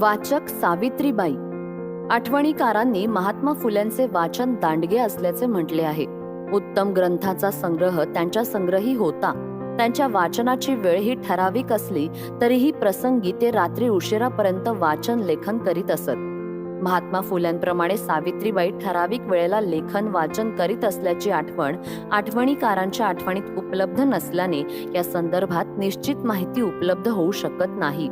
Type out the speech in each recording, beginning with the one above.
वाचक सावित्रीबाई. आठवणीकारांनी महात्मा फुल्यांचे वाचन दांडगे असल्याचे म्हटले आहे. उत्तम ग्रंथाचा संग्रह त्यांच्या संग्रही होता. त्यांच्या वाचनाची वेळ ही ठराविक असली तरीही प्रसंगी ते रात्री उशिरापर्यंत वाचन लेखन करीत असत. महात्मा फुल्यांप्रमाणे सावित्रीबाई ठराविक वेळेला लेखन वाचन करीत असल्याची आठवण आठवणीकारांच्या आठवणीत उपलब्ध नसल्याने या संदर्भात निश्चित माहिती उपलब्ध होऊ शकत नाही.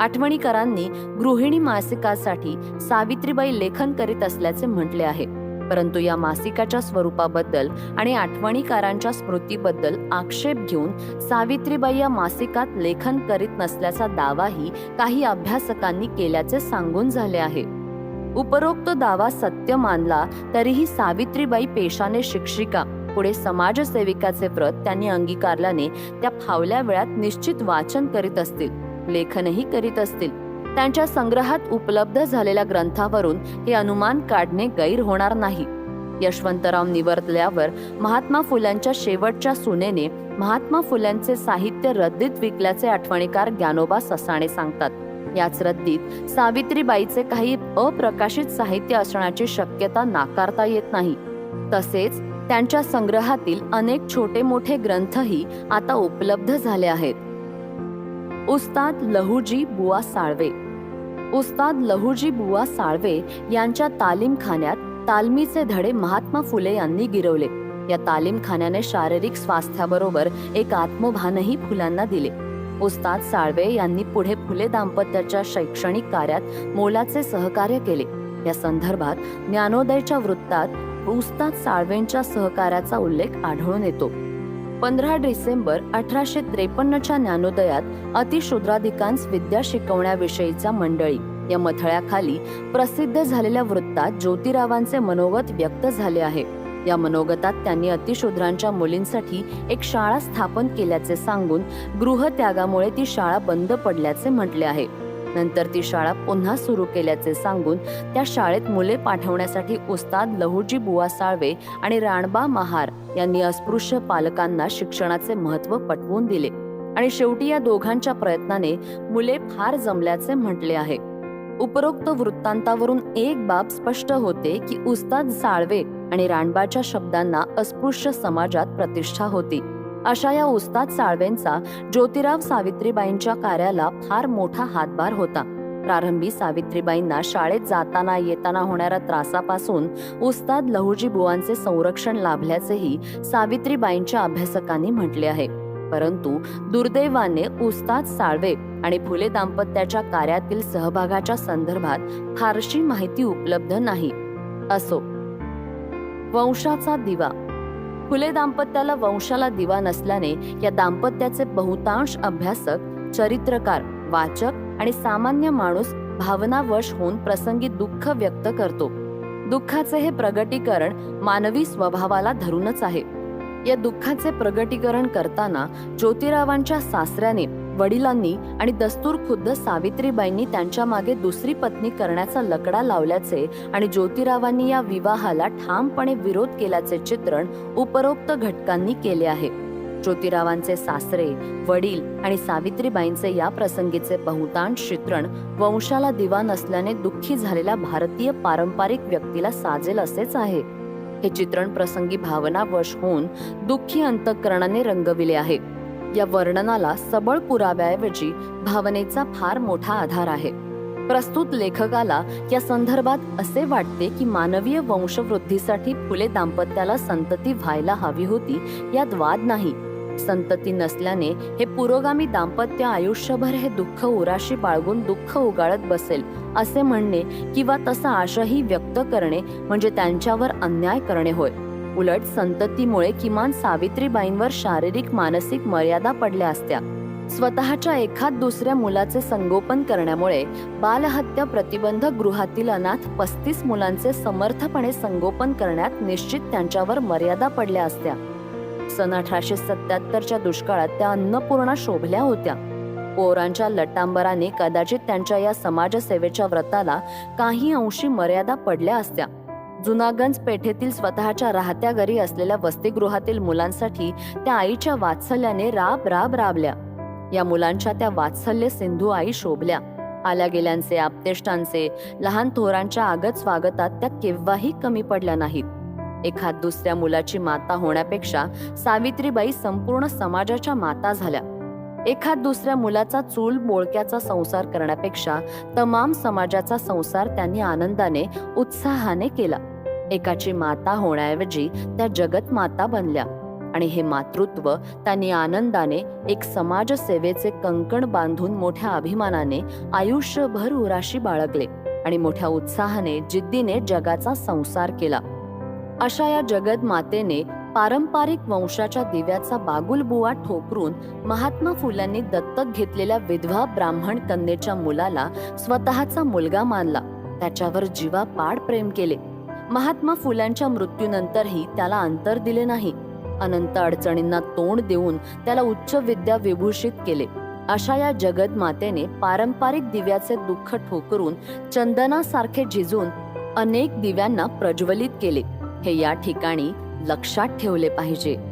आठवणीकरांनी गृहिणी मासिकासाठी सावित्रीबाई लेखन करीत असल्याचे म्हटले आहे. परंतु या मासिकाच्या स्वरूपाबद्दल आणि आठवणीकारांच्या स्मृतीबद्दल आक्षेप घेऊन सावित्रीबाई या मासिकात लेखन करीत नसल्याचा दावाही काही अभ्यासकांनी केल्याचे सांगून झाले आहे. उपरोक्त दावा सत्य मानला तरीही सावित्रीबाई पेशाने शिक्षिका पुढे समाजसेविकाचे व्रत त्यांनी अंगीकारल्याने त्या फावल्या वेळात निश्चित वाचन करीत असतील. लेखनही करीत असतील. त्यांच्या संग्रहात उपलब्ध झालेल्या ग्रंथावरून हे अनुमान काढणे गैर होणार नाही. यशवंतराव निवर्तल्यावर महात्मा फुल्यांच्या शेवटच्या सुनेने महात्मा फुल्यांचे साहित्य रद्दीत विकल्याचे आठवणीकार ज्ञानोबा ससाणे सांगतात. याच रद्दीत सावित्रीबाईचे काही अप्रकाशित साहित्य असण्याची शक्यता नाकारता येत नाही. तसेच त्यांच्या संग्रहातील अनेक छोटे मोठे ग्रंथही आता उपलब्ध झाले आहेत. उस्ताद लहुजी बुवा साळवे. उस्ताद लहुजी बुवा साळवे यांच्या तालीमखान्यात तालमीचे धडे महात्मा फुले यांनी गिरवले. या तालीमखान्याने शारीरिक स्वास्थ्याबरोबर एक आत्मभानही फुलांना दिले. उस्ताद साळवे यांनी पुढे फुले दाम्पत्याच्या शैक्षणिक कार्यात मोलाचे सहकार्य केले. या संदर्भात ज्ञानोदयच्या वृत्तात उस्ताद साळवेंच्या सहकार्याचा उल्लेख आढळून येतो. पंधरा डिसेंबर अठराशे त्रेपन्नच्या ज्ञानोदयात अतिशूद्राधिकांस विद्या शिकवण्याविषयीचा मंडळी. या मथळ्याखाली प्रसिद्ध झालेल्या वृत्तात ज्योतिरावांचे मनोगत व्यक्त झाले आहे. या मनोगतात त्यांनी अतिशूद्रांच्या मुलींसाठी एक शाळा स्थापन केल्याचे सांगून गृहत्यागामुळे ती शाळा बंद पडल्याचे म्हटले आहे. नंतर ती शाळा पुन्हा सुरू केल्याचे सांगून त्या शाळेत मुले पाठवण्यासाठी उस्ताद लहुजी बुवा साळवे आणि राणबा महार यांनी अस्पृश्य पालकांना शिक्षणाचे महत्त्व पटवून दिले. आणि शेवटी या दोघांच्या प्रयत्नाने मुले फार जमल्याचे म्हटले आहे. उपरोक्त वृत्तांतावरून एक बाब स्पष्ट होते की उस्ताद साळवे आणि राणबाच्या शब्दांना अस्पृश्य समाजात प्रतिष्ठा होती. अशा या उस्ताद साळवेंचा ज्योतिराव सावित्रीबाईंच्या कार्याला फार मोठा हातभार होता. प्रारंभी सावित्रीबाईंना शाळेत जाताना येताना होणाऱ्या त्रासापासून उस्ताद लहुजी बुवांचे संरक्षण लाभल्याचेही सावित्रीबाईंच्या अभ्यासकांनी म्हटले आहे. परंतु दुर्दैवाने उस्ताद साळवे आणि फुले दाम्पत्याच्या कार्यातील सहभागाच्या संदर्भात फारशी माहिती उपलब्ध नाही. असो. वंशाचा दिवा. फुले दाम्पत्याला वंशाला दिवा नसल्याने या दाम्पत्याचे बहुतांश अभ्यासक चरित्रकार वाचक आणि सामान्य माणूस भावनावश होऊन प्रसंगी दुःख व्यक्त करतो. दुःखाचे हे प्रगटीकरण मानवी स्वभावाला धरूनच आहे. या दुःखाचे प्रगटीकरण करताना ज्योतिरावांच्या सासऱ्याने वडिलांनी आणि दस्तूर खुद्द सावित्रीबाईंनी त्यांच्या मागे दुसरी पत्नी करण्याचा लकडा लावल्याचे आणि ज्योतिरावांनी या विवाहाला ठामपणे विरोध केल्याचे चित्रण उपरोक्त घटकांनी केले आहे. ज्योतिरावांचे सासरे वडील आणि सावित्रीबाईंचे या प्रसंगीचे बहुतांश चित्रण वंशाला दिवा नसल्याने दुःखी झालेल्या भारतीय पारंपरिक व्यक्तीला साजेल असेच आहे. हे चित्रण प्रसंगी भावनावश होऊन दुःखी अंतःकरणाने रंगविले आहे. या वर्णनाला सबळ पुराव्याऐवजी भावनेचा फार मोठा आधार आहे. प्रस्तुत लेखकाला या संदर्भात असे वाटते की मानवीय वंशवृद्धीसाठी फुले दाम्पत्याला संतती व्हायला हवी होती यात वाद नाही. संतती नसल्याने हे पुरोगामी दाम्पत्य आयुष्यभर हे दुःख उराशी बाळगून दुःख उगाळत बसेल असे म्हणणे किंवा तसा आशाही व्यक्त करणे म्हणजे त्यांच्यावर अन्याय करणे होय. उलट संततीमुळे किमान सावित्रीबाईंवर शारीरिक मानसिक मर्यादा पडल्या असत्या. स्वतःच्या एखाद दुसऱ्या मुलाचे संगोपन करण्यामुळे बालहत्या प्रतिबंध गृहातील अनाथ पस्तीस मुलांचे समर्थपणे संगोपन करण्यात निश्चित त्यांच्यावर मर्यादा पडल्या असत्या. सन अठराशे सत्याहत्तरच्या दुष्काळात त्या अन्नपूर्णा शोभल्या होत्या. पोरांच्या लटांबराने कदाचित त्यांच्या या समाजसेवेच्या व्रताला काही अंशी मर्यादा पडल्या असत्या. जुनागंज पेठेतील स्वतःच्या राहत्या घरी असलेल्या वसतिगृहातील मुलांसाठी त्या आईच्या वात्सल्याने राब राब राबल्या. या मुलांच्या त्या वात्सल्य सिंधू आई शोभल्या. आल्या गेल्यांचे आपतेष्टांचे लहान थोरांच्या आगत स्वागतात त्या केव्हाही कमी पडल्या नाहीत. एखाद दुसऱ्या मुलाची माता होण्यापेक्षा सावित्रीबाई संपूर्ण समाजाच्या माता झाल्या. एखाद दुसऱ्या मुलाचा चूल बोळक्याचा संसार करण्यापेक्षा तमाम समाजाचा संसार त्यांनी आनंदाने उत्साहाने केला. एकाची माता होण्याऐवजी त्या जगत माता बनल्या. आणि हे मातृत्व त्यांनी आनंदाने एक समाजसेवेचे कंकण बांधून मोठ्या अभिमानाने आयुष्यभर उराशी बाळगले आणि मोठ्या उत्साहाने जिद्दीने जगाचा संसार केला. अशा या जगत मातेने पारंपरिक वंशाच्या दिव्याचा बागुलबुवा ठोकरून महात्मा फुलांनी दत्तक घेतलेल्या विधवा ब्राह्मण कन्येच्या मुलाला स्वतःचा मुलगा मानला. त्याच्यावर जीवा पाड प्रेम केले. महात्मा फुलांच्या मृत्यूनंतरही त्याला अंतर दिले नाही. अनंत अडचणींना तोंड देऊन त्याला उच्च विद्या विभूषित केले. अशा या जगत मातेने पारंपरिक दिव्याचे दुःख ठोकरून चंदनासारखे झिजून अनेक दिव्यांना प्रज्वलित केले. हे या ठिकाणी लक्षात ठेवले पाहिजे.